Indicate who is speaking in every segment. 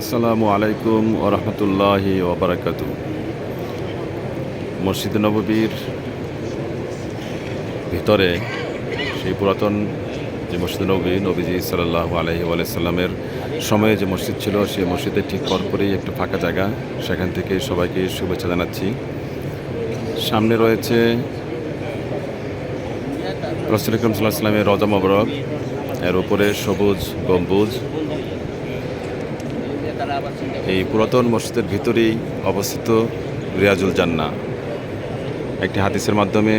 Speaker 1: আসসালামু আলাইকুম ওরহমতুল্লাহি ওবরাকাতু মসজিদ নববীর ভিতরে সেই পুরাতন যে মসজিদ নবী নবীজি সাল্লাহ আলহি আলাইসাল্লামের সময়ে যে মসজিদ ছিল, সেই মসজিদের ঠিক পর পরপরই একটু ফাঁকা জায়গা। সেখান থেকে সবাইকে শুভেচ্ছা জানাচ্ছি। সামনে রয়েছে রসুল ইকরম সাল্লাহ সাল্লামের রজা মবরক। এর উপরে সবুজ গম্বুজ। এই পুরাতন মসজিদের ভিতরেই অবস্থিত রিয়াজুল জান্না একটি হাদিসের মাধ্যমে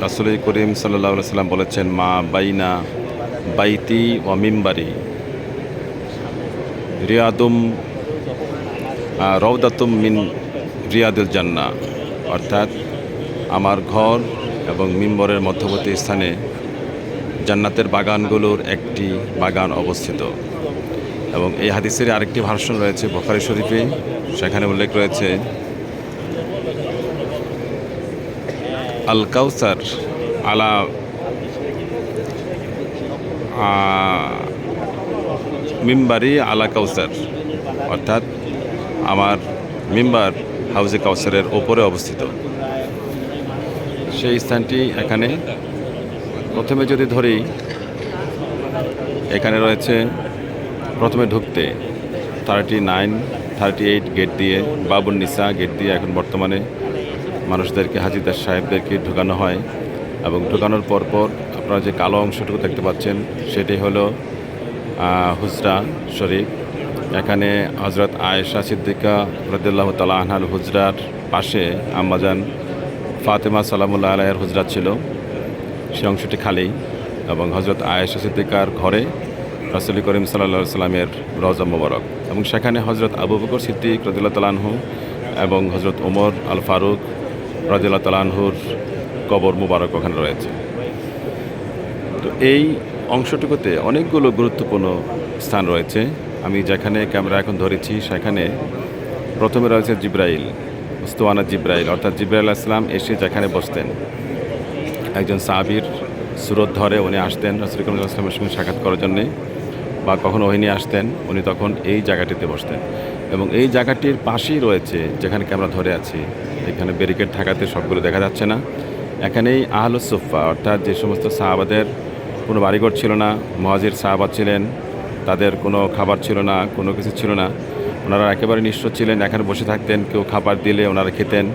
Speaker 1: রাসুল করিম সাল্লাহ সাল্লাম বলেছেন মা বাইনা বাইতি ও মিম্বারি রিয়াদুম আহ, রওদাতুম মিন রিয়াদুল জান্না অর্থাৎ আমার ঘর এবং মিম্বরের মধ্যবর্তী স্থানে জান্নাতের বাগানগুলোর একটি বাগান অবস্থিত। এবং এই হাদিসের আরেকটি ভার্সন রয়েছে, বখারি শরীফে, সেখানে উল্লেখ রয়েছে আল কাউসার আলা মিম্বারি আলা কাউসার, অর্থাৎ আমার মিম্বার হাউজে কাউসারের ওপরে অবস্থিত। সেই স্থানটি এখানে প্রথমে যদি ধরি, এখানে রয়েছে প্রথমে ঢুকতে thirty nine thirty eight gate দিয়ে বাবুর নিসা গেট দিয়ে এখন বর্তমানে মানুষদেরকে, হাজিদার সাহেবদেরকে ঢুকানো হয়। এবং ঢুকানোর পর পর আপনারা যে কালো অংশটুকু দেখতে পাচ্ছেন সেটি হলো হুজরা শরীফ। এখানে হজরত আয়েশা সিদ্দিকা রদুল্লাহ তালা আনহার হুজরার পাশে আম্মাজান ফাতেমা সালামুল্লাহ আলাইয়ের হুজরা ছিল। সেই অংশটি খালি। এবং হজরত আয়েশা সিদ্দিকার ঘরে রাসুল করিম সাল্লা সাল্লামের রজা মোবারক। এবং সেখানে হজরত আবু বকর সিদ্দিক রদুল্লাহ তালানহু এবং হজরত ওমর আল ফারুক রদুল্লাহ তালানহুর কবর মুবারক ওখানে রয়েছে। তো এই অংশটুকুতে অনেকগুলো গুরুত্বপূর্ণ স্থান রয়েছে। আমি যেখানে ক্যামেরা এখন ধরেছি, সেখানে প্রথমে রয়েছে জিব্রাইল উস্তওয়ানা জিব্রাইল। অর্থাৎ জিব্রাইল আসলাম এসে যেখানে বসতেন। একজন সাহাবির সুরত ধরে উনি আসতেন রসুল করিম আসলামের সঙ্গে সাক্ষাৎ করার জন্যে। বা কখনো ওহিনী আসতেন, উনি তখন এই জায়গাটিতে বসতেন। এবং এই জায়গাটির পাশেই রয়েছে যেখানে ক্যামেরা ধরে আছি, এখানে ব্যারিকেড থাকাতে সবগুলো দেখা যাচ্ছে না। এখানেই আহলুসুফা অর্থাৎ যে সমস্ত সাহাবাদের, কোনো বাড়িঘর ছিল না, মহাজির সাহাবাদ ছিলেন, তাদের কোনো খাবার ছিল না, কোনো কিছু ছিল না। ওনারা একেবারে নিঃস্ব ছিলেন, এখানে বসে থাকতেন, কেউ খাবার দিলে ওনারা খেতেন,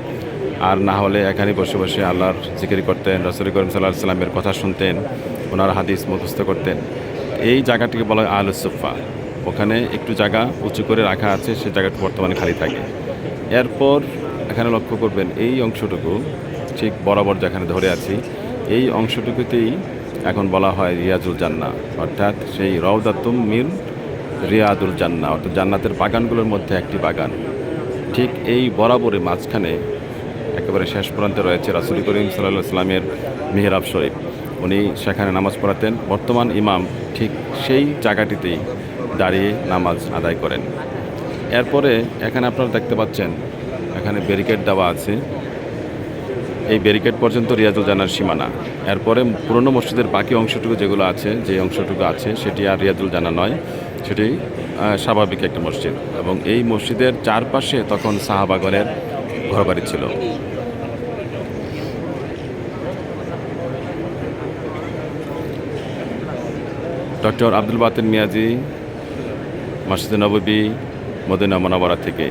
Speaker 1: আর না হলে এখানে বসে বসে আল্লাহর জিকিরি করতেন, রসুল করিম সাল্লাহ সাল্লামের কথা শুনতেন, ওনারা হাদিস মুখস্থ করতেন। এই জায়গাটিকে বলা হয় আলুসুফা ওখানে একটু জায়গা উঁচু করে রাখা আছে, সে জায়গাটা বর্তমানে খালি থাকে। এরপর এখানে লক্ষ্য করবেন এই অংশটুকু, ঠিক বরাবর যেখানে ধরে আছি, এই অংশটুকুতেই এখন বলা হয় রিয়াজুল জান্না অর্থাৎ সেই রওদাতুম মিন রিয়াদুল জান্না অর্থাৎ জান্নাতের বাগানগুলোর মধ্যে একটি বাগান। ঠিক এই বরাবরের মাঝখানে একেবারে শেষ প্রান্তে রয়েছে রাসুল করিম সাল্লাহ সাল্লামের মেহরাব শরীফ। উনি সেখানে নামাজ পড়াতেন। বর্তমান ইমাম ঠিক সেই জায়গাটিতেই দাঁড়িয়ে নামাজ আদায় করেন। এরপরে এখানে আপনারা দেখতে পাচ্ছেন, এখানে ব্যারিকেড দেওয়া আছে। এই ব্যারিকেড পর্যন্ত রিয়াজুল জানার সীমানা। এরপরে পুরনো মসজিদের বাকি অংশটুকু যেগুলো আছে, যে অংশটুকু আছে, সেটি আর রিয়াজুল জানা নয়। সেটি স্বাভাবিক একটা মসজিদ। এবং এই মসজিদের চারপাশে তখন সাহাবাগনের ঘরবাড়ি ছিল। ডক্টর আব্দুল বাতিন মিয়াজি মসজিদ নববী মদিনা মনাবারা থেকে।